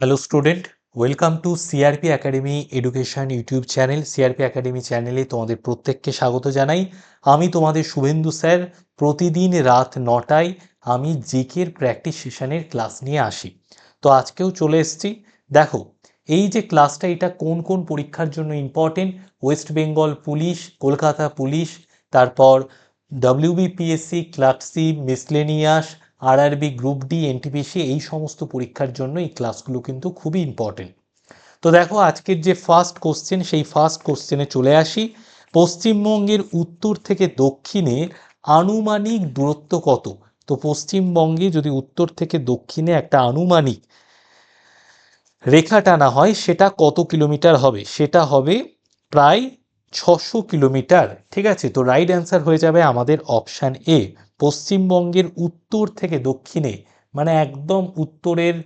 Hello student welcome to CRP academy education YouTube channel CRP academy চ্যানেলে তোমাদের প্রত্যেককে স্বাগত জানাই। আমি তোমাদের শুভেন্দু স্যার। প্রতিদিন রাত নটায় আমি জিকের প্র্যাকটিস সেশনের ক্লাস নিয়ে আসি। তো আজকেও চলে এসেছি। দেখো, এই যে ক্লাসটা এটা কোন কোন পরীক্ষার জন্য important West Bengal police Kolkata police তারপর WBPSC clerkship miscellaneous RRB group D NTPC এই সমস্ত পরীক্ষার জন্য এই ক্লাসগুলো কিন্তু খুবই ইম্পর্টেন্ট তো দেখো, আজকের যে ফার্স্ট কোশ্চেন সেই ফার্স্ট কোশ্চেনে চলে আসি। পশ্চিমবঙ্গের উত্তর থেকে দক্ষিণে আনুমানিক দূরত্ব কত? তো পশ্চিমবঙ্গে যদি উত্তর থেকে দক্ষিণে একটা আনুমানিক রেখা টানা হয়, সেটা কত কিলোমিটার হবে? সেটা হবে প্রায় ছশো কিলোমিটার। ঠিক আছে? তো রাইট অ্যান্সার হয়ে যাবে আমাদের অপশান এ পশ্চিমবঙ্গের উত্তর থেকে দক্ষিণে মানে একদম উত্তরের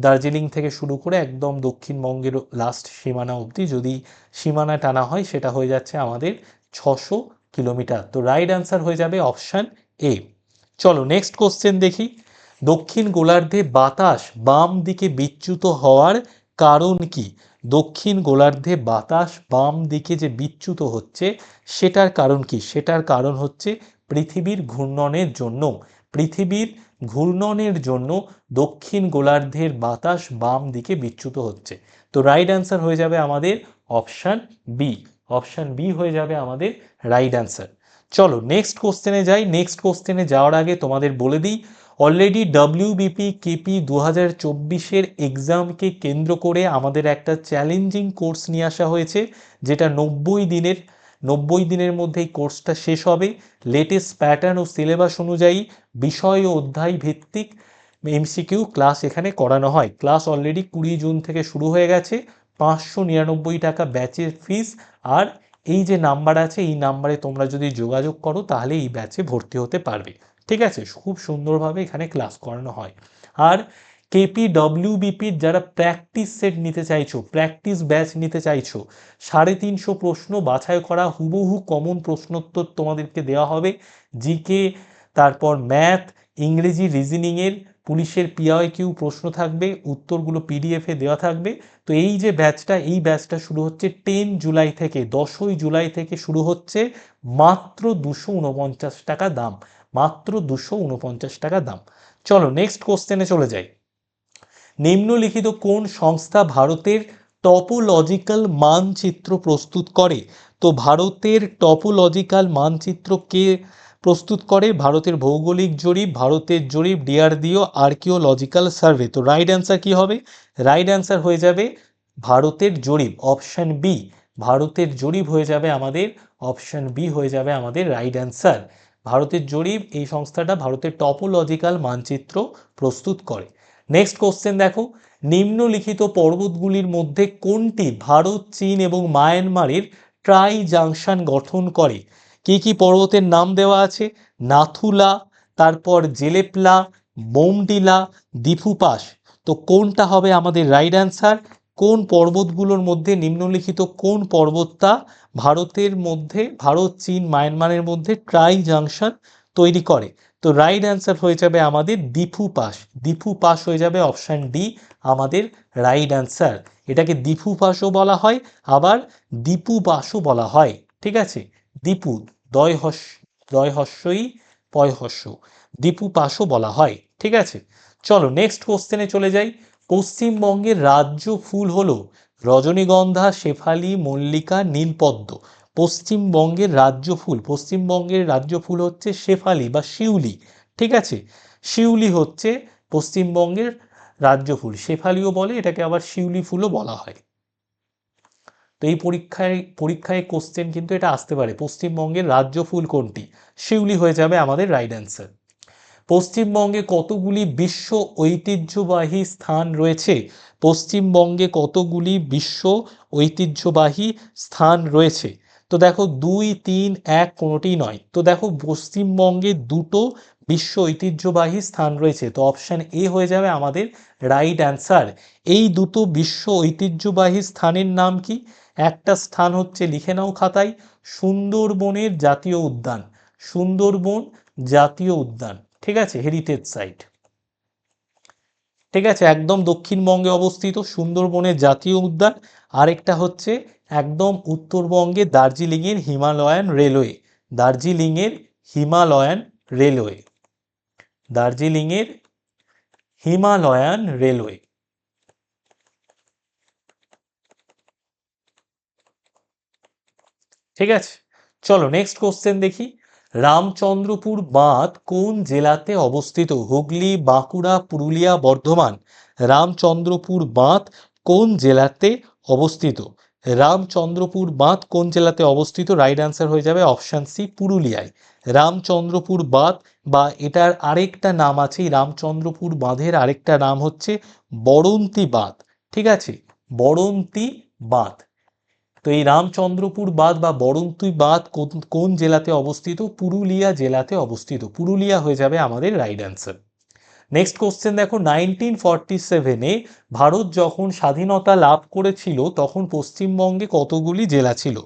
দার্জিলিং থেকে শুরু করে একদম দক্ষিণবঙ্গের লাস্ট সীমানা অবধি যদি সীমানা টানা হয়, সেটা হয়ে যাচ্ছে আমাদের ছশো কিলোমিটার। তো রাইট অ্যান্সার হয়ে যাবে অপশান এ চলো নেক্সট কোশ্চেন দেখি। দক্ষিণ গোলার্ধে বাতাস বাম দিকে বিচ্যুত হওয়ার কারণ কি? দক্ষিণ গোলার্ধে বাতাস বাম দিকে যে বিচ্যুত হচ্ছে, সেটার কারণ কি? সেটার কারণ হচ্ছে পৃথিবীর ঘূর্ণনের জন্য, পৃথিবীর ঘূর্ণনের জন্য দক্ষিণ গোলার্ধের বাতাস বাম দিকে বিচ্যুত হচ্ছে। তো রাইট অ্যান্সার হয়ে যাবে আমাদের অপশান বি অপশান বি হয়ে যাবে আমাদের রাইট অ্যান্সার চলো নেক্সট কোশ্চেনে যাই। নেক্সট কোশ্চেনে যাওয়ার আগে তোমাদের বলে দিই অলরেডি ডব্লিউবিপি কেপি দু হাজার চব্বিশের এক্সামকে কেন্দ্র করে আমাদের একটা চ্যালেঞ্জিং কোর্স নিয়ে আসা হয়েছে, যেটা নব্বই দিনের নব্বই দিনের মধ্যে এই কোর্সটা শেষ হবে। লেটেস্ট প্যাটার্ন ও সিলেবাস অনুযায়ী বিষয় ও অধ্যায় ভিত্তিক এমসিকিউ ক্লাস এখানে করানো হয়। ক্লাস অলরেডি কুড়ি জুন থেকে শুরু হয়ে গেছে। পাঁচশো নিরানব্বই টাকা ব্যাচের ফিস আর এই যে নাম্বার আছে, এই নাম্বারে তোমরা যদি যোগাযোগ করো, তাহলে এই ব্যাচে ভর্তি হতে পারবে। ঠিক আছে? খুব সুন্দরভাবে এখানে ক্লাস করানো হয়। আর কেপি ডব্লিউবিপির যারা প্র্যাকটিস সেট নিতে চাইছো প্র্যাকটিস ব্যাচ নিতে চাইছো, সাড়ে তিনশো প্রশ্ন বাছাই করা হুবহু কমন প্রশ্নোত্তর তোমাদেরকে দেওয়া হবে। জিকে তারপর ম্যাথ ইংরেজি রিজনিংয়ের পুলিশের পিআই কিউ প্রশ্ন থাকবে, উত্তরগুলো পিডিএফে দেওয়া থাকবে। তো এই যে ব্যাচটা এই ব্যাচটা শুরু হচ্ছে টেন জুলাই থেকে, দশই জুলাই থেকে শুরু হচ্ছে মাত্র দুশো উনপঞ্চাশ টাকা দাম, মাত্র দুশো উনপঞ্চাশ টাকা দাম। চলো নেক্সট কোশ্চেনে চলে যাই। নিম্নলিখিত কোন সংস্থা ভারতের টপোলজিক্যাল মানচিত্র প্রস্তুত করে? তো ভারতের টপোলজিক্যাল মানচিত্র কে প্রস্তুত করে? ভারতের ভৌগোলিক জরিপ, ভারতের জরিপ ডিআরডিও আর্কিওলজিক্যাল সার্ভে। তো রাইট অ্যান্সার কি হবে? রাইট অ্যান্সার হয়ে যাবে ভারতের জরিপ, অপশান বি ভারতের জরিপ হয়ে যাবে আমাদের, অপশান বি হয়ে যাবে আমাদের রাইট অ্যান্সার। ভারতের জরিপ, এই সংস্থাটা ভারতের টপোলজিক্যাল মানচিত্র প্রস্তুত করে। নেক্সট কোশ্চেন দেখো। নিম্নলিখিত পর্বতগুলির মধ্যে কোনটি ভারত, চীন এবং মায়ানমারের ট্রাই জাংশন গঠন করে? কি কি পর্বতের নাম দেওয়া আছে? নাথুলা, তারপর জেলেপলা বোমডিলা দিফুপাস তো কোনটা হবে আমাদের রাইট অ্যান্সার কোন পর্বতগুলোর মধ্যে নিম্নলিখিত কোন পর্বতটা ভারতের মধ্যে, ভারত, চীন, মায়ানমারের মধ্যে ট্রাই জাংশন তৈরি করে? তো রাইট অ্যান্সার হয়ে যাবে আমাদের দিফু পাস। দিফু পাস হয়ে যাবে অপশান ডি আমাদের রাইট অ্যান্সার এটাকে দিফু পাসও বলা হয়, আবার দীপু পাসও বলা হয়, ঠিক আছে? দীপু দয় হস দয় হস্যই পয় হস্য দীপু পাসও বলা হয়, ঠিক আছে? চলো নেক্সট কোশ্চেনে চলে যাই। পশ্চিমবঙ্গের রাজ্য ফুল হলো রজনীগন্ধা, শেফালি, মল্লিকা, নীলপদ্ম। পশ্চিমবঙ্গের রাজ্য ফুল, পশ্চিমবঙ্গের রাজ্য ফুল হচ্ছে শেফালি বা শিউলি, ঠিক আছে? শিউলি হচ্ছে পশ্চিমবঙ্গের রাজ্য ফুল, শেফালিও বলে, এটাকে আবার শিউলি ফুলও বলা হয়। তো এই পরীক্ষায় পরীক্ষায় কোশ্চেন কিন্তু এটা আসতে পারে, পশ্চিমবঙ্গের রাজ্য ফুল কোনটি? শিউলি হয়ে যাবে আমাদের রাইট অ্যান্সার পশ্চিমবঙ্গে কতগুলি বিশ্ব ঐতিহ্যবাহী স্থান রয়েছে? পশ্চিমবঙ্গে কতগুলি বিশ্ব ঐতিহ্যবাহী স্থান রয়েছে? তো দেখো দুই, তিন, এক কোনোটি নয়। তো দেখো পশ্চিমবঙ্গে দুটো বিশ্ব ঐতিহ্যবাহী স্থান রয়েছে। তো অপশান এ হয়ে যাবে আমাদের রাইট অ্যান্সার এই দুটো বিশ্ব ঐতিহ্যবাহী স্থানের নাম কি? একটা স্থান হচ্ছে লিখে নাও খাতায়, সুন্দরবনের জাতীয় উদ্যান। সুন্দরবন জাতীয় উদ্যান, ঠিক আছে? হেরিটেজ সাইট ঠিক আছে? একদম দক্ষিণবঙ্গে অবস্থিত সুন্দরবনের জাতীয় উদ্যান। আরেকটা হচ্ছে একদম উত্তরবঙ্গে দার্জিলিংয়ের হিমালয়ান রেলওয়ে, দার্জিলিংয়ের হিমালয়ান রেলওয়ে, দার্জিলিংয়ের হিমালয়ান রেলওয়ে। ঠিক আছে, চলো নেক্সট কোশ্চেন দেখি। রামচন্দ্রপুর বাঁধ কোন জেলাতে অবস্থিত? হুগলি, বাঁকুড়া, পুরুলিয়া, বর্ধমান। রামচন্দ্রপুর বাঁধ কোন জেলাতে অবস্থিত? রামচন্দ্রপুর বাঁধ কোন জেলাতে অবস্থিত? রাইট অ্যান্সার হয়ে যাবে অপশান সি পুরুলিয়ায়। রামচন্দ্রপুর বাঁধ বা এটার আরেকটা নাম আছে, রামচন্দ্রপুর বাঁধের আরেকটা নাম হচ্ছে বরন্তি বাঁধ। ঠিক আছে? বরন্তি বাঁধ। তো এই রামচন্দ্রপুর বাঁধ বা বরন্তি বাঁধ কোন- কোন জেলাতে অবস্থিত? পুরুলিয়া জেলাতে অবস্থিত। পুরুলিয়া হয়ে যাবে আমাদের রাইট অ্যান্সার নেক্সট কোশ্চেন দেখো নাইনটিন ফর্টি সেভেনে ভারত যখন স্বাধীনতা লাভ করেছিল, তখন পশ্চিমবঙ্গে কতগুলি জেলা ছিল?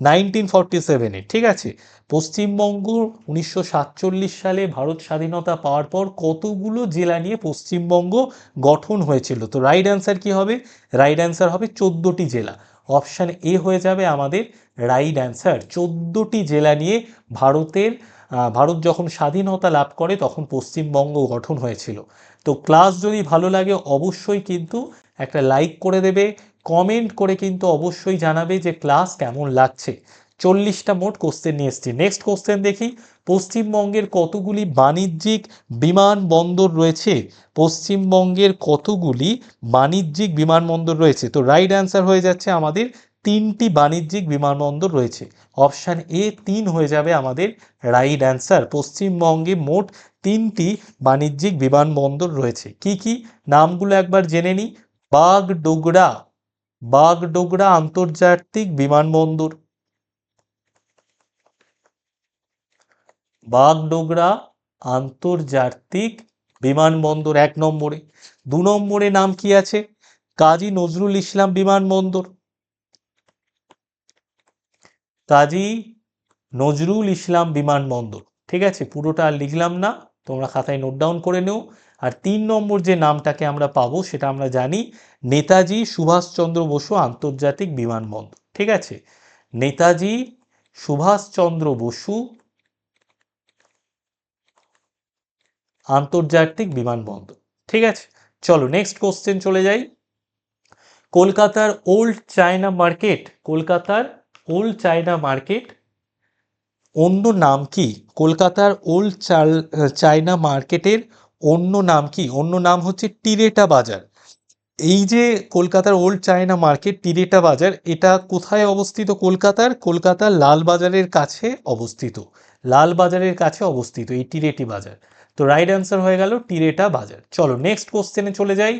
নাইনটিন ফর্টি সেভেনে ঠিক আছে? পশ্চিমবঙ্গ উনিশশো সাতচল্লিশ সালে ভারত স্বাধীনতা পাওয়ার পর কতগুলো জেলা নিয়ে পশ্চিমবঙ্গ গঠন হয়েছিল? তো রাইট অ্যান্সার কি হবে? রাইট অ্যান্সার হবে চোদ্দোটি জেলা। অপশান এ হয়ে যাবে আমাদের রাইট অ্যান্সার চোদ্দোটি জেলা নিয়ে ভারতের ভারত যখন স্বাধীনতা লাভ করে, তখন পশ্চিমবঙ্গ গঠন হয়েছিল। তো ক্লাস যদি ভালো লাগে, অবশ্যই কিন্তু একটা লাইক করে দেবে কমেন্ট করে কিন্তু অবশ্যই জানাবে যে ক্লাস কেমন লাগছে। চল্লিশটা মোট কোশ্চেন নিয়ে এসছি। নেক্সট কোশ্চেন দেখি, পশ্চিমবঙ্গের কতগুলি বাণিজ্যিক বিমানবন্দর রয়েছে? পশ্চিমবঙ্গের কতগুলি বাণিজ্যিক বিমানবন্দর রয়েছে? তো রাইট অ্যান্সার হয়ে যাচ্ছে আমাদের তিনটি বাণিজ্যিক বিমানবন্দর রয়েছে। অপশান এ তিন হয়ে যাবে আমাদের রাইট অ্যান্সার। পশ্চিমবঙ্গে মোট তিনটি বাণিজ্যিক বিমানবন্দর রয়েছে। কি কি? নামগুলো একবার জেনে নিই। বাগডোগরা। বাগডোগরা আন্তর্জাতিক বিমানবন্দর। বাগডোগরা আন্তর্জাতিক বিমানবন্দর এক নম্বরে। দু নম্বরে নাম কি আছে? কাজী নজরুল ইসলাম বিমানবন্দর। কাজী নজরুল ইসলাম বিমানবন্দর। ঠিক আছে? পুরোটা আর লিখলাম না, তোমরা খাতায় নোট ডাউন করে নেও। আর তিন নম্বর যে নামটাকে আমরা পাবো, সেটা আমরা জানি, নেতাজি সুভাষচন্দ্র বসু আন্তর্জাতিক বিমানবন্দর। ঠিক আছে? নেতাজি সুভাষচন্দ্র বসু আন্তর্জাতিক বিমানবন্দর। ঠিক আছে? চলো নেক্সট কোশ্চেন চলে যাই। কলকাতার ওল্ড চায়না মার্কেট কলকাতার ওল্ড চায়না মার্কেট। অন্য নাম কি? কলকাতার ওল্ড চাল, চায়না মার্কেটের অন্য নাম কি? অন্য নাম হচ্ছে টিরেটা বাজার। এই যে কলকাতার ওল্ড চায়না মার্কেট, টিরেটা বাজার, এটা কোথায় অবস্থিত? কলকাতার কলকাতার লালবাজারের কাছে অবস্থিত। লালবাজারের কাছে অবস্থিত এই টিরেটি বাজার। তো রাইট অ্যান্সার হয়ে গেল টিরেটা বাজার। চলো নেক্সট কোশ্চেনে চলে যাই।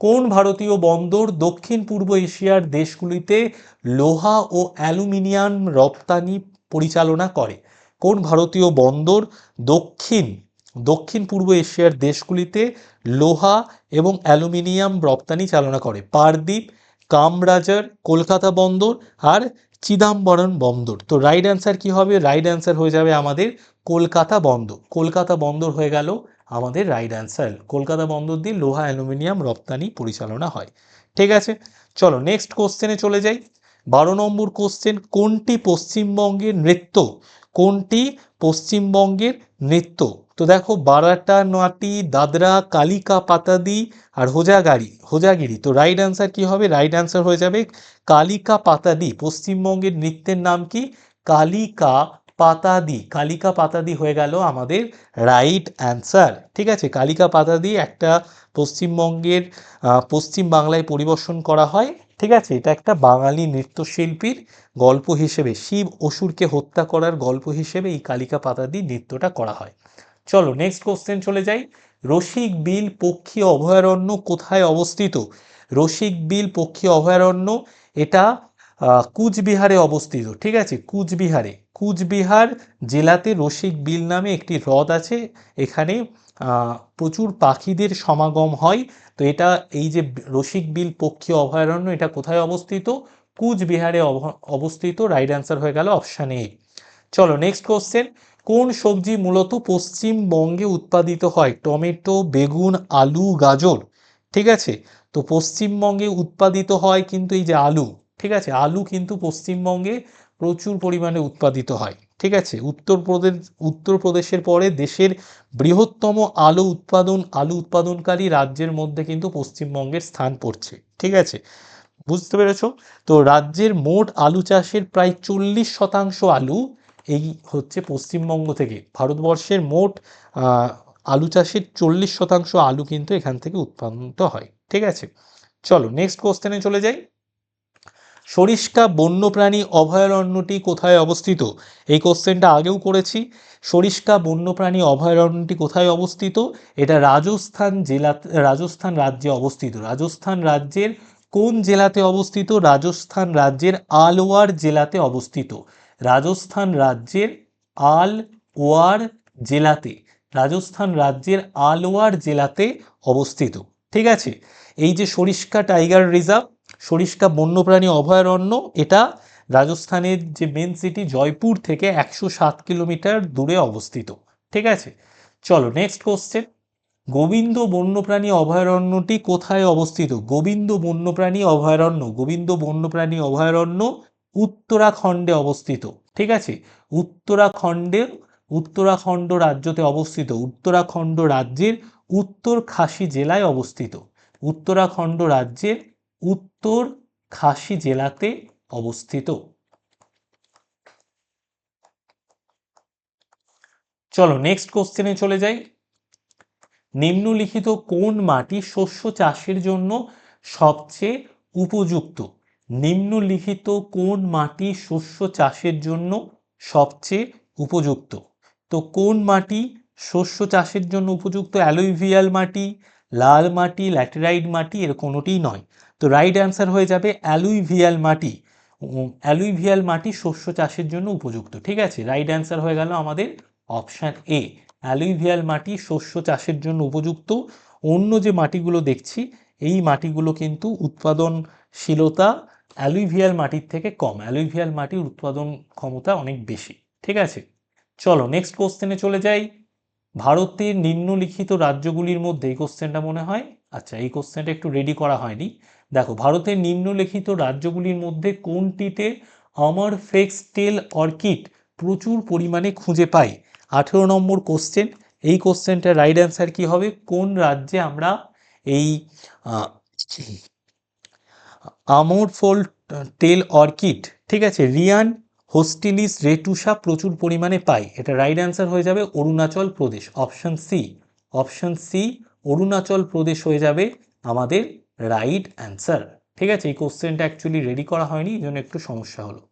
কোন ভারতীয় বন্দর দক্ষিণ পূর্ব এশিয়ার দেশগুলিতে লোহা ও অ্যালুমিনিয়াম রপ্তানি পরিচালনা করে? কোন ভারতীয় বন্দর দক্ষিণ দক্ষিণ পূর্ব এশিয়ার দেশগুলিতে লোহা এবং অ্যালুমিনিয়াম রপ্তানি চালনা করে? পারদ্বীপ কামরাজার, কলকাতা বন্দর আর চিদাম্বরম বন্দর? তো রাইট অ্যান্সার কি হবে? রাইট অ্যান্সার হয়ে যাবে আমাদের কলকাতা বন্দর। কলকাতা বন্দর হয়ে গেল আমাদের রাইট অ্যান্সার কলকাতা বন্দর দিয়ে লোহা অ্যালুমিনিয়াম রপ্তানি পরিচালনা হয়। ঠিক আছে? চলো নেক্সট কোশ্চেনে চলে যাই। বারো নম্বর কোশ্চেন কোনটি পশ্চিমবঙ্গের নৃত্য? কোনটি পশ্চিমবঙ্গের নৃত্য? তো দেখো, বারাটা, নাটি, দাদরা, কালিকা, পাতাদি আর হোজাগাড়ি, হোজাগিরি। তো রাইট অ্যান্সার কি হবে? রাইট অ্যান্সার হয়ে যাবে কালিকা, পাতাদি। পশ্চিমবঙ্গের নৃত্যের নাম কি? কালিকা পাতাদি, কালিকা পাতাদি হয়ে গেল আমাদের রাইট অ্যান্সার ঠিক আছে? কালিকা পাতাদি একটা পশ্চিমবঙ্গের পশ্চিম বাংলায় পরিবেশন করা হয়, ঠিক আছে? এটা একটা বাঙালি নৃত্যশিল্পীর গল্প হিসেবে, শিব অসুরকে হত্যা করার গল্প হিসেবে এই কালিকা পাতাদি নৃত্যটা করা হয়। চলো নেক্সট কোশ্চেন চলে যাই। রসিক বিল পক্ষী অভয়ারণ্য কোথায় অবস্থিত? রসিক বিল পক্ষী অভয়ারণ্য এটা কুচবিহারে অবস্থিত, ঠিক আছে? কুচবিহারে। কুচবিহার জেলাতে রসিক বিল নামে একটি হ্রদ আছে। এখানে প্রচুর পাখিদের সমাগম হয়। তো এটা, এই যে রসিক বিল পক্ষী অভয়ারণ্য, এটা কোথায় অবস্থিত? কুচবিহারে অব- অবস্থিত। রাইট অ্যান্সার হয়ে গেল অপশান এ চলো নেক্সট কোশ্চেন কোন সবজি মূলত পশ্চিমবঙ্গে উৎপাদিত হয়? টমেটো, বেগুন, আলু, গাজর। ঠিক আছে? তো পশ্চিমবঙ্গে উৎপাদিত হয় কিন্তু এই যে আলু। ঠিক আছে? আলু কিন্তু পশ্চিমবঙ্গে প্রচুর পরিমাণে উৎপাদিত হয়, ঠিক আছে? উত্তরপ্রদেশ, উত্তরপ্রদেশের পরে দেশের বৃহত্তম আলু উৎপাদন, আলু উৎপাদনকারী রাজ্যের মধ্যে কিন্তু পশ্চিমবঙ্গের স্থান পড়ছে, ঠিক আছে? বুঝতে পেরেছ? তো রাজ্যের মোট আলু চাষের প্রায় চল্লিশ শতাংশ আলু এই হচ্ছে পশ্চিমবঙ্গ থেকে। ভারতবর্ষের মোট আলু চাষের চল্লিশ শতাংশ আলু কিন্তু এখান থেকে উৎপাদিত হয়, ঠিক আছে? চলো নেক্সট কোশ্চেনে চলে যাই। সরিষ্কা বন্যপ্রাণী অভয়ারণ্যটি কোথায় অবস্থিত? এই কোশ্চেনটা আগেও করেছি। সরিষ্কা বন্যপ্রাণী অভয়ারণ্যটি কোথায় অবস্থিত? এটা রাজস্থান জেলা, রাজস্থান রাজ্যে অবস্থিত। রাজস্থান রাজ্যের কোন জেলাতে অবস্থিত? রাজস্থান রাজ্যের আলওয়ার জেলাতে অবস্থিত। রাজস্থান রাজ্যের আলওয়ার জেলাতে, রাজস্থান রাজ্যের আলওয়ার জেলাতে অবস্থিত। ঠিক আছে? এই যে সরিষ্কা টাইগার রিজার্ভ সরিষ্কা বন্যপ্রাণী অভয়ারণ্য, এটা রাজস্থানের যে মেন সিটি জয়পুর থেকে একশো সাত কিলোমিটার দূরে অবস্থিত। ঠিক আছে? চলো নেক্সট কোশ্চেন গোবিন্দ বন্যপ্রাণী অভয়ারণ্যটি কোথায় অবস্থিত? গোবিন্দ বন্যপ্রাণী অভয়ারণ্য, গোবিন্দ বন্যপ্রাণী অভয়ারণ্য উত্তরাখণ্ডে অবস্থিত। ঠিক আছে? উত্তরাখণ্ডে উত্তরাখণ্ড রাজ্যতে অবস্থিত। উত্তরাখণ্ড রাজ্যের উত্তর খাসি জেলায় অবস্থিত। উত্তরাখণ্ড রাজ্যের উত্তর খাসি জেলাতে অবস্থিত। চলো নেক্সট কোশ্চেনে চলে যাই। নিম্নলিখিত কোন মাটি শস্য চাষের জন্য সবচেয়ে উপযুক্ত? নিম্নলিখিত কোন মাটি শস্য চাষের জন্য সবচেয়ে উপযুক্ত? তো কোন মাটি শস্য চাষের জন্য উপযুক্ত? অ্যালুভিয়াল মাটি লাল মাটি, ল্যাটেরাইট মাটি, এর কোনোটিই নয়। তো রাইট অ্যান্সার হয়ে যাবে অ্যালুইভিয়াল মাটি। অ্যালুইভিয়াল মাটি শস্য চাষের জন্য উপযুক্ত। ঠিক আছে? রাইট অ্যান্সার হয়ে গেল আমাদের অপশান এ অ্যালুইভিয়াল মাটি শস্য চাষের জন্য উপযুক্ত। অন্য যে মাটিগুলো দেখছি, এই মাটিগুলো কিন্তু উৎপাদনশীলতা অ্যালুইভিয়াল মাটির থেকে কম। অ্যালুইভিয়াল মাটির উৎপাদন ক্ষমতা অনেক বেশি। ঠিক আছে? চলো নেক্সট কোশ্চেনে চলে যাই। ভারতের নিম্নলিখিত রাজ্যগুলির মধ্যে এই কোশ্চেনটা মনে হয়? আচ্ছা এই কোশ্চেনটা একটু রেডি করা হয়নি। দেখো, ভারতের নিম্নলিখিত রাজ্যগুলির মধ্যে কোনটিতে অমর ফেক্স টেল অর্কিড প্রচুর পরিমাণে খুঁজে পাই? আঠেরো নম্বর কোশ্চেন এই কোশ্চেনটার রাইট অ্যান্সার কি হবে? কোন রাজ্যে আমরা এই আমরফোল টেল অর্কিড, ঠিক আছে? রিয়ান হোস্টিলিস রেটুসা প্রচুর পরিমাণে পাই এটা রাইট অ্যান্সার হয়ে যাবে Arunachal Pradesh. Option C option C Arunachal Pradesh হয়ে যাবে আমাদের রাইট অ্যান্সার ঠিক আছে, এই কোশ্চেনটা অ্যাকচুয়ালি রেডি করা হয়নি, এই জন্য একটু সমস্যা হলো।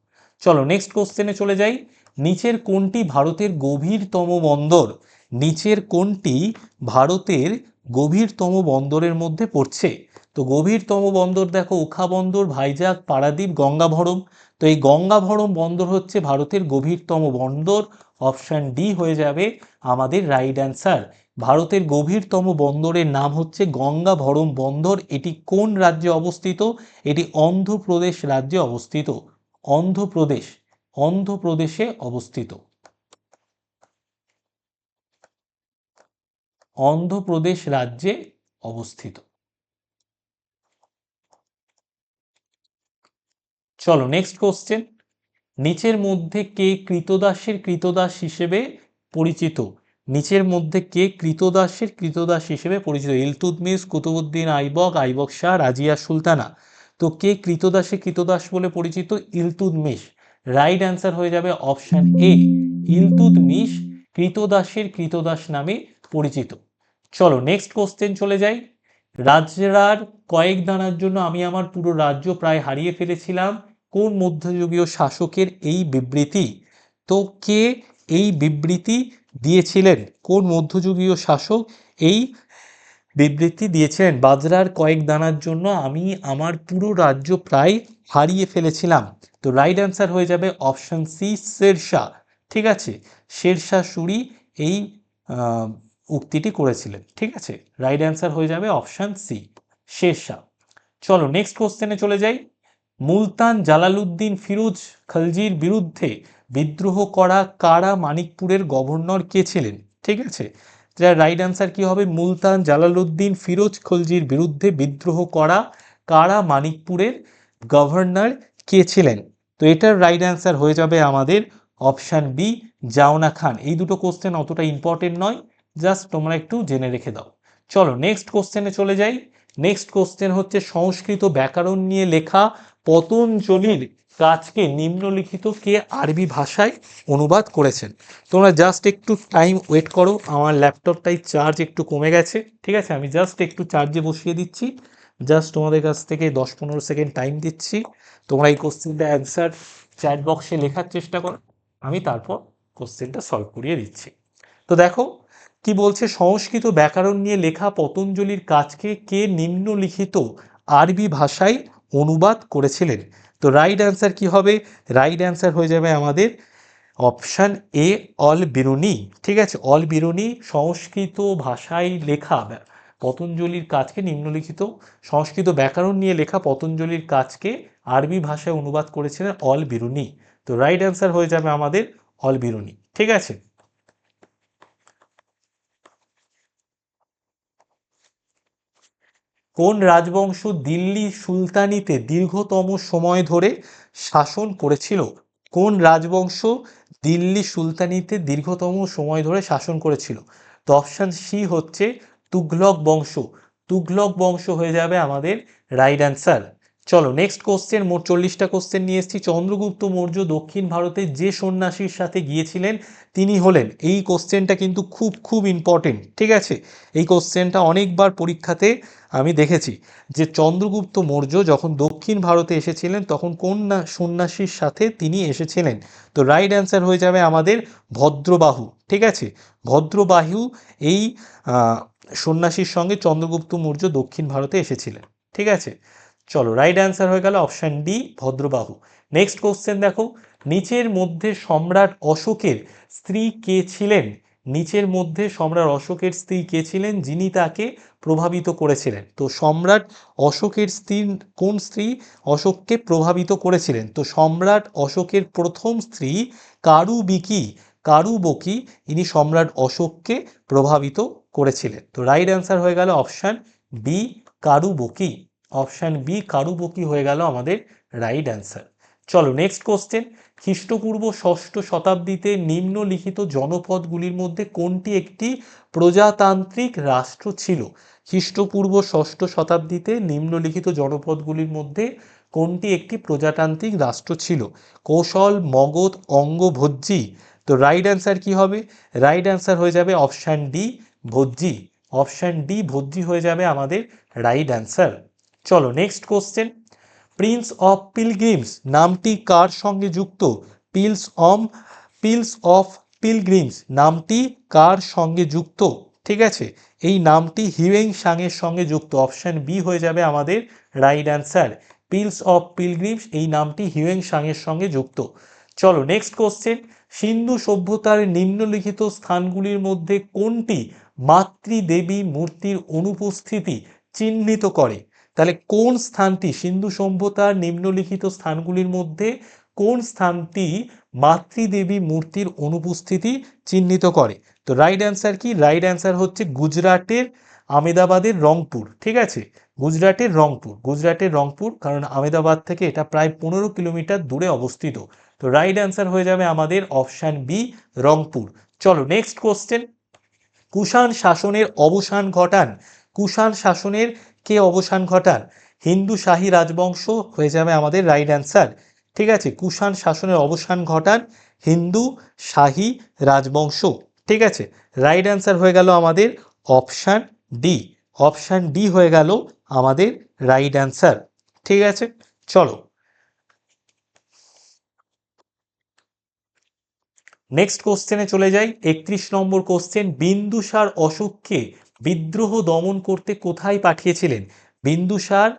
চলো নেক্সট কোশ্চেনে চলে যাই। নিচের কোনটি ভারতের গভীরতম বন্দর? নিচের কোনটি ভারতের গভীরতম বন্দরের মধ্যে পড়ছে? তো গভীরতম বন্দর দেখো ওখা বন্দর ভাইজাগ পারাদ্বীপ, গঙ্গাভরম। তো এই গঙ্গাভরম বন্দর হচ্ছে ভারতের গভীরতম বন্দর। অপশান ডি হয়ে যাবে আমাদের রাইট অ্যান্সার। ভারতের গভীরতম বন্দরের নাম হচ্ছে গঙ্গাভরম বন্দর। এটি কোন রাজ্যে অবস্থিত? এটি অন্ধ্রপ্রদেশ রাজ্যে অবস্থিত। অন্ধ্রপ্রদেশ, অন্ধ্রপ্রদেশে অবস্থিত। অন্ধ্রপ্রদেশ রাজ্যে অবস্থিত। চলো নেক্সট কোশ্চেন নিচের মধ্যে কে কৃতদাসের কৃতদাস হিসেবে পরিচিত? নিচের মধ্যে কে কৃতদাসের কৃতদাস হিসেবে পরিচিত? ইলতুতমিশ কুতুবুদ্দিন আইবক আইবক শাহ, রাজিয়া সুলতানা। তো কে কৃতদাসে কৃতদাস বলে পরিচিত? ইলতুতমিশ রাইট অ্যান্সার হয়ে যাবে অপশন এ ইলতুতমিশ কৃতদাসের কৃতদাস নামে পরিচিত। চলো নেক্সট কোশ্চেন চলে যাই। রাজরার কয়েক দানার জন্য আমি আমার পুরো রাজ্য প্রায় হারিয়ে ফেলেছিলাম। কোন মধ্যযুগীয় শাসকের এই বিবৃতি? তো কে এই বিবৃতি দিয়েছিলেন? কোন মধ্যযুগীয় শাসক এই বিবৃতি দিয়েছিলেন? বাজরার কয়েক দানার জন্য আমি আমার পুরো রাজ্য প্রায় হারিয়ে ফেলেছিলাম। তো রাইট অ্যান্সার হয়ে যাবে অপশান সি শেরশাহ। ঠিক আছে? শেরশাহ সুরি এই উক্তিটি করেছিলেন। ঠিক আছে? রাইট অ্যান্সার হয়ে যাবে অপশান সি শেরশাহ। চলো নেক্সট কোশ্চেনে চলে যাই। মুলতান জালালউদ্দিন ফিরোজ খলজির বিরুদ্ধে বিদ্রোহ করা কারা মানিকপুরের গভর্নর কে ছিলেন? ঠিক আছে? যার রাইট অ্যান্সার কি হবে? মুলতান জালালউদ্দিন ফিরোজ খলজির বিরুদ্ধে বিদ্রোহ করা কারা মানিকপুরের গভর্নর কে ছিলেন? তো এটার রাইট অ্যান্সার হয়ে যাবে আমাদের অপশান বি জাওনা খান। এই দুটো কোশ্চেন অতটা ইম্পর্টেন্ট নয়। জাস্ট তোমরা একটু জেনে রেখে দাও। চলো নেক্সট কোশ্চেনে চলে যাই। নেক্সট কোশ্চেন হচ্ছে সংস্কৃত ব্যাকরণ নিয়ে লেখা। পতঞ্জলির কাজকে নিম্নলিখিত কে আরবি ভাষায় অনুবাদ করেছেন। তোমরা জাস্ট একটু টাইম ওয়েট করো, আমার ল্যাপটপটাই চার্জ একটু কমে গেছে, ঠিক আছে? আমি জাস্ট একটু চার্জে বসিয়ে দিচ্ছি। জাস্ট তোমাদের কাছ থেকে দশ পনেরো সেকেন্ড টাইম দিচ্ছি। তোমরা এই কোশ্চেনটা অ্যান্সার চ্যাট বক্সে লেখার চেষ্টা করো। আমি তারপর কোশ্চেনটা সলভ করিয়ে দিচ্ছি। তো দেখো, কি বলছে? সংস্কৃত ব্যাকরণ নিয়ে লেখা পতঞ্জলির কাজকে কে নিম্নলিখিত আরবি ভাষায় অনুবাদ করেছিলেন। তো রাইট অ্যান্সার কি হবে? রাইট অ্যান্সার হয়ে যাবে আমাদের অপশান এ অল বিরুনি ঠিক আছে? অল বিরুনি সংস্কৃত ভাষায় লেখা, পতঞ্জলির কাজকে নিম্নলিখিত সংস্কৃত ব্যাকরণ নিয়ে লেখা পতঞ্জলির কাজকে আরবি ভাষায় অনুবাদ করেছিলেন অল বিরুনি তো রাইট অ্যান্সার হয়ে যাবে আমাদের অল বিরুনি ঠিক আছে? কোন রাজবংশ দিল্লি সুলতানিতে দীর্ঘতম সময় ধরে শাসন করেছিল? কোন রাজবংশ দিল্লি সুলতানিতে দীর্ঘতম সময় ধরে শাসন করেছিল? তো অপশান সি হচ্ছে তুঘলক বংশ। তুঘলক বংশ হয়ে যাবে আমাদের রাইট অ্যান্সার চলো নেক্সট কোশ্চেন মোট চল্লিশটা কোশ্চেন নিয়ে এসেছি। চন্দ্রগুপ্ত মৌর্য দক্ষিণ ভারতে যে সন্ন্যাসীর সাথে গিয়েছিলেন, তিনি হলেন। এই কোশ্চেনটা কিন্তু খুব খুব ইম্পর্টেন্ট ঠিক আছে? এই কোশ্চেনটা অনেকবার পরীক্ষাতে আমি দেখেছি যে চন্দ্রগুপ্ত মৌর্য যখন দক্ষিণ ভারতে এসেছিলেন, তখন কোন না, সন্ন্যাসীর সাথে তিনি এসেছিলেন? তো রাইট অ্যান্সার হয়ে যাবে আমাদের ভদ্রবাহু, ঠিক আছে? ভদ্রবাহু এই সন্ন্যাসীর সঙ্গে চন্দ্রগুপ্ত মৌর্য দক্ষিণ ভারতে এসেছিলেন, ঠিক আছে? চলো রাইট অ্যান্সার হয়ে গেল option D Bhadrabahu. Next question দেখো, নিচের মধ্যে সম্রাট অশোকের স্ত্রী কে ছিলেন? নিচের মধ্যে সম্রাট অশোকের স্ত্রী কে ছিলেন? যিনি তাকে প্রভাবিত করেছিলেন। তো সম্রাট অশোকের স্ত্রী, কোন স্ত্রী? অশোককে প্রভাবিত করেছিলেন। তো সম্রাট অশোকের প্রথম স্ত্রী কারুবিকি, কারুবকি, ইনি সম্রাট অশোককে প্রভাবিত করেছিলেন। তো রাইট অ্যান্সার হয়ে গেল option B Karuvaki. Option B Karuvaki হয়ে গেল আমাদের রাইট অ্যান্সার চলো নেক্সট কোশ্চেন খ্রিস্টপূর্ব ষষ্ঠ শতাব্দীতে নিম্নলিখিত জনপদগুলির মধ্যে কোনটি একটি প্রজাতান্ত্রিক রাষ্ট্র ছিল? খ্রিস্টপূর্ব ষষ্ঠ শতাব্দীতে নিম্নলিখিত জনপদগুলির মধ্যে কোনটি একটি প্রজাতান্ত্রিক রাষ্ট্র ছিল? কৌশল, মগধ অঙ্গভোজ্যি তো রাইট অ্যান্সার কি হবে? রাইট অ্যান্সার হয়ে যাবে অপশান ডি ভোজ্যি অপশান ডি ভোজ্যি হয়ে যাবে আমাদের রাইট অ্যান্সার চলো next question prince of pilgrims নামটি কার সঙ্গে যুক্ত? Pills um pills of pilgrims নামটি কার সঙ্গে যুক্ত? ঠিক আছে? এই নামটি হিউয়েং সাংয়ের সঙ্গে যুক্ত। অপশান বি হয়ে যাবে আমাদের right answer pills of pilgrims এই নামটি হিউয়েং সাংয়ের সঙ্গে যুক্ত। চলো নেক্সট কোশ্চেন সিন্ধু সভ্যতার নিম্নলিখিত স্থানগুলির মধ্যে কোনটি মাতৃদেবী মূর্তির অনুপস্থিতি চিহ্নিত করে? তাহলে কোন স্থানটি সিন্ধু সভ্যতার নিম্নলিখিত স্থানগুলির মধ্যে কোন স্থানটি মাতৃদেবী মূর্তির অনুপস্থিতি চিহ্নিত করে? তো রাইট অ্যান্সার কি? রাইট অ্যান্সার হচ্ছে গুজরাটের আমেদাবাদের রংপুর, ঠিক আছে? গুজরাটের রংপুর গুজরাটের রংপুর, কারণ আমেদাবাদ থেকে এটা প্রায় পনেরো কিলোমিটার দূরে অবস্থিত। তো রাইট অ্যান্সার হয়ে যাবে আমাদের অপশান বি রংপুর। চলো নেক্সট কোশ্চেন কুষাণ শাসনের অবসান ঘটান। কুষাণ শাসনের কে অবসান ঘটান? হিন্দু শাহী রাজবংশ হয়ে যাবে আমাদের রাইট অ্যান্সার ঠিক আছে, কুষাণ শাসনের অবসান ঘটান হিন্দু শাহী রাজবংশ। ঠিক আছে রাইট অ্যান্সার হয়ে গেল আমাদের অপশান ডি অপশান ডি হয়ে গেল আমাদের রাইট অ্যান্সার ঠিক আছে, চলো। নেক্সট কোশ্চেনে চলে যাই। একত্রিশ নম্বর কোশ্চেন বিন্দুসার অশোককে বিদ্রোহ দমন করতে কোথায় পাঠিয়েছিলেন? বিন্দুসার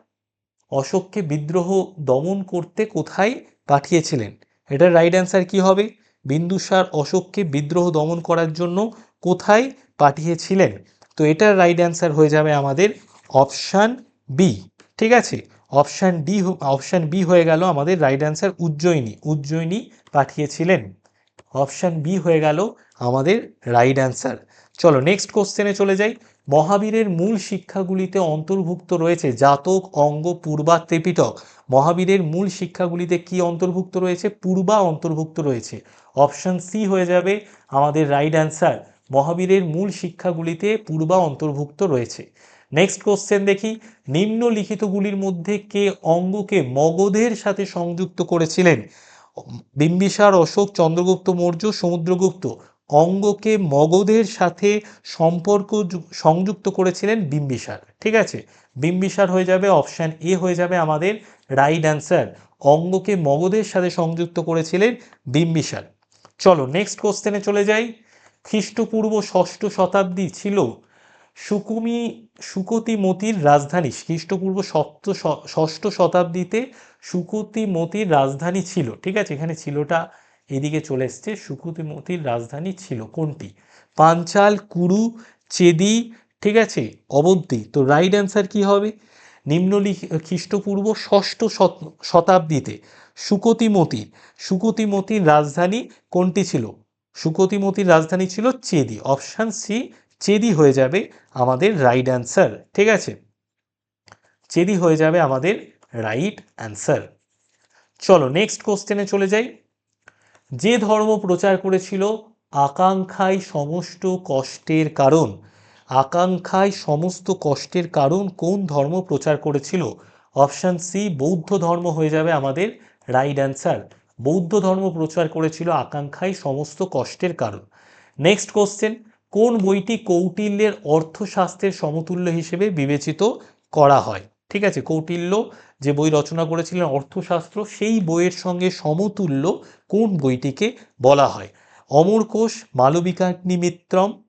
অশোককে বিদ্রোহ দমন করতে কোথায় পাঠিয়েছিলেন? এটার রাইট অ্যান্সার কি হবে? বিন্দুসার অশোককে বিদ্রোহ দমন করার জন্য কোথায় পাঠিয়েছিলেন? তো এটার রাইট অ্যান্সার হয়ে যাবে আমাদের অপশান বি ঠিক আছে? অপশান ডি অপশান বি হয়ে গেল আমাদের রাইট অ্যান্সার উজ্জয়িনী উজ্জয়িনী পাঠিয়েছিলেন। অপশান বি হয়ে গেল আমাদের রাইট অ্যান্সার চলো নেক্সট কোশ্চেনে চলে যাই। মহাবীরের মূল শিক্ষাগুলিতে অন্তর্ভুক্ত রয়েছে জাতক, অঙ্গ, পূর্বা, ত্রিপিটক। মহাবীরের মূল শিক্ষাগুলিতে কি অন্তর্ভুক্ত রয়েছে? পূর্বা অন্তর্ভুক্ত রয়েছে। অপশান সি হয়ে যাবে আমাদের রাইট অ্যান্সার মহাবীরের মূল শিক্ষাগুলিতে পূর্বা অন্তর্ভুক্ত রয়েছে। নেক্সট কোশ্চেন দেখি। নিম্নলিখিতগুলির মধ্যে কে অঙ্গকে মগধের সাথে সংযুক্ত করেছিলেন? বিম্বিসার, অশোক, চন্দ্রগুপ্ত, মৌর্য, সমুদ্রগুপ্ত। অঙ্গকে মগধের সাথে সম্পর্ক সংযুক্ত করেছিলেন বিম্বিসার। ঠিক আছে? বিম্বিসার হয়ে যাবে অপশান এ হয়ে যাবে আমাদের রাইট অ্যান্সার। অঙ্গকে মগধের সাথে সংযুক্ত করেছিলেন বিম্বিসার। চলো, নেক্সট কোশ্চেনে চলে যাই। খ্রিস্টপূর্ব ষষ্ঠ শতাব্দী ছিল। সুকুমি, সুকতিমতির রাজধানী, খ্রিস্টপূর্ব সপ্ত ষষ্ঠ শতাব্দীতে সুকতিমতির রাজধানী ছিল। ঠিক আছে? এখানে ছিলটা এদিকে চলে এসছে সুকতিমতির রাজধানী ছিল কোনটি? পাঞ্চাল, কুরু, চেদি, ঠিক আছে? অবন্তী। তো রাইট অ্যান্সার কি হবে? নিম্নলিখ খ্রিস্টপূর্ব ষষ্ঠ শত- শতাব্দীতে সুকতিমতির সুকতিমতির রাজধানী কোনটি ছিল? সুকতিমতির রাজধানী ছিল চেদি। অপশান সি চেদি হয়ে যাবে আমাদের রাইট অ্যান্সার ঠিক আছে? চেদি হয়ে যাবে আমাদের রাইট অ্যান্সার চলো নেক্সট কোশ্চেনে চলে যাই। যে ধর্ম প্রচার করেছিল আকাঙ্ক্ষায় সমস্ত কষ্টের কারণ। আকাঙ্ক্ষায় সমস্ত কষ্টের কারণ কোন ধর্ম প্রচার করেছিল? অপশান সি বৌদ্ধ ধর্ম হয়ে যাবে আমাদের রাইট অ্যান্সার বৌদ্ধ ধর্ম প্রচার করেছিল আকাঙ্ক্ষায় সমস্ত কষ্টের কারণ। নেক্সট কোশ্চেন কোন বইটি কৌটিল্যের অর্থশাস্ত্রের সমতুল্য হিসেবে বিবেচিত করা হয়? ঠিক আছে? কৌটিল্য যে বই রচনা করেছিলেন অর্থশাস্ত্র, সেই বইয়ের সঙ্গে সমতুল্য কোন বইটিকে বলা হয়? অমর কোষ মালবিকাগ্নিমিত্রম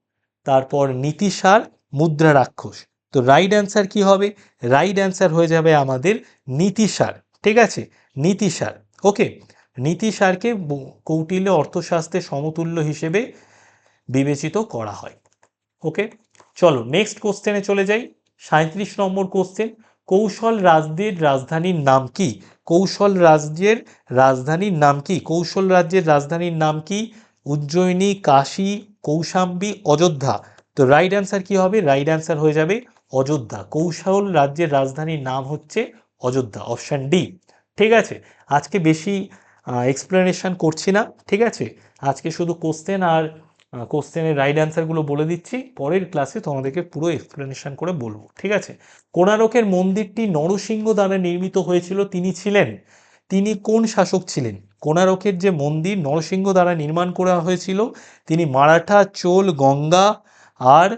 তারপর নীতিসার, মুদ্রা রাক্ষস। তো রাইট অ্যান্সার কি হবে? রাইট অ্যান্সার হয়ে যাবে আমাদের নীতিসার। ঠিক আছে? নীতিসার। ওকে নীতিসারকে কৌটিল্য অর্থশাস্ত্রের সমতুল্য হিসেবে বিবেচিত করা হয়। ওকে চলো নেক্সট কোশ্চেনে চলে যাই। সাঁত্রিশ নম্বর কোশ্চেন কৌশল রাজ্যের রাজধানীর নাম কি? কৌশল রাজ্যের রাজধানীর নাম কি? কৌশল রাজ্যের রাজধানীর নাম কি? উজ্জয়িনী, কাশী, কৌশাম্বী, অযোধ্যা। তো রাইট অ্যান্সার কি হবে? রাইট অ্যান্সার হয়ে যাবে অযোধ্যা। কৌশল রাজ্যের রাজধানীর নাম হচ্ছে অযোধ্যা অপশান ডি ঠিক আছে? আজকে বেশি এক্সপ্লেনেশন করছি না। ঠিক আছে? আজকে শুধু কোশ্চেন আর কোশ্চেনের রাইট অ্যান্সারগুলো বলে দিচ্ছি। পরের ক্লাসে তোমাদেরকে পুরো এক্সপ্লেনেশন করে বলব, ঠিক আছে? কোণারকের মন্দিরটি নরসিংহ দ্বারা নির্মিত হয়েছিল, তিনি ছিলেন, তিনি কোন শাসক ছিলেন? কোণারকের যে মন্দির নরসিংহ দ্বারা নির্মাণ করা হয়েছিল, তিনি মারাঠা, চোল, গঙ্গা আর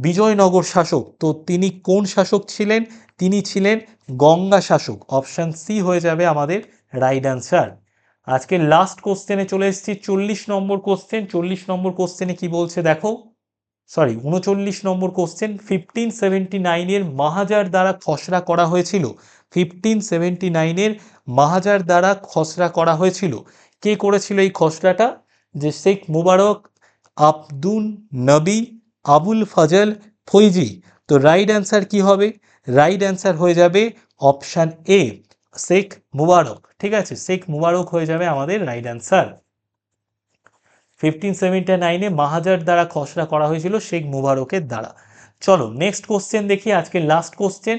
বিজয়নগর শাসক। তো তিনি কোন শাসক ছিলেন? তিনি ছিলেন গঙ্গা শাসক। অপশান সি হয়ে যাবে আমাদের রাইট অ্যান্সার আজকে লাস্ট কোশ্চেনে চলে এসেছি, চল্লিশ নম্বর কোশ্চেন চল্লিশ নম্বর কোশ্চেনে কি বলছে দেখো? সরি উনচল্লিশ নম্বর কোশ্চেন ফিফটিন সেভেন্টি নাইনের মাহাজার দ্বারা খসড়া করা হয়েছিল। ফিফটিন সেভেন্টি নাইনের মাহাজার দ্বারা খসড়া করা হয়েছিল। কে করেছিল এই খসড়াটা? যে শেখ মুবারক আব্দুল নবী, আবুল ফজল ফৈজি। তো রাইট অ্যান্সার কি হবে? রাইট অ্যান্সার হয়ে যাবে অপশান এ শেখ মুবারক, ঠিক আছে? শেখ মুবারক হয়ে যাবে আমাদের রাইট অ্যান্সার ফিফটিন সেভেন্টি নাইনে মাহাজার দ্বারা খসড়া করা হয়েছিল শেখ মুবারকের দ্বারা। চলো নেক্সট কোশ্চেন দেখি, আজকে লাস্ট কোশ্চেন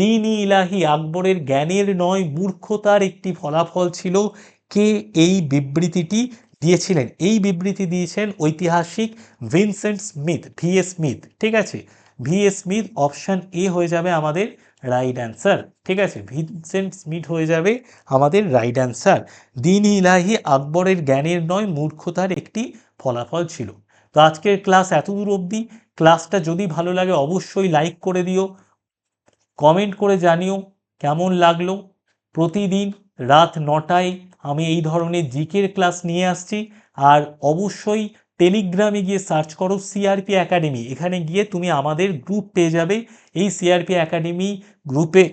দিন ইলাহি আকবরের জ্ঞানের নয়, মূর্খতার একটি ফলাফল ছিল। কে এই বিবৃতিটি দিয়েছিলেন? এই বিবৃতি দিয়েছেন ঐতিহাসিক Vincent Smith, V S Smith, ঠিক আছে? V S Smith option A হয়ে যাবে আমাদের রাইট অ্যান্সার ঠিক আছে? ভিনসেন্ট স্মিথ হয়ে যাবে আমাদের রাইট অ্যান্সার দিন ইলাহি আকবরের জ্ঞানের নয়, মূর্খতার একটি ফলাফল ছিল। তো আজকের ক্লাস এত দূর অবধি ক্লাসটা যদি ভালো লাগে অবশ্যই লাইক করে দিও। কমেন্ট করে জানিও কেমন লাগল। প্রতিদিন রাত নটায় আমি এই ধরনের জিকের ক্লাস নিয়ে আসছি। আর অবশ্যই টেলিগ্রামে গিয়ে সার্চ করো সিআরপি একাডেমি এখানে গিয়ে তুমি আমাদের গ্রুপ পেয়ে যাবে। এই সিআরপি একাডেমি গ্রুপে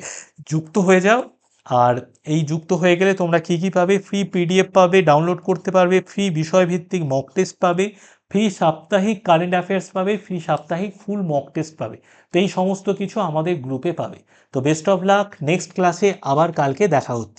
যুক্ত হয়ে যাও। আর এই যুক্ত হয়ে গেলে তোমরা কী কী পাবে? ফ্রি পিডিএফ পাবে ডাউনলোড করতে পারবে ফ্রি বিষয়ভিত্তিক মক টেস্ট পাবে ফ্রি সাপ্তাহিক কারেন্ট অ্যাফেয়ার্স পাবে ফ্রি সাপ্তাহিক ফুল মক টেস্ট পাবে। তো এই সমস্ত কিছু আমাদের গ্রুপে পাবে। তো বেস্ট অফ লাক নেক্সট ক্লাসে আবার কালকে দেখা হচ্ছে।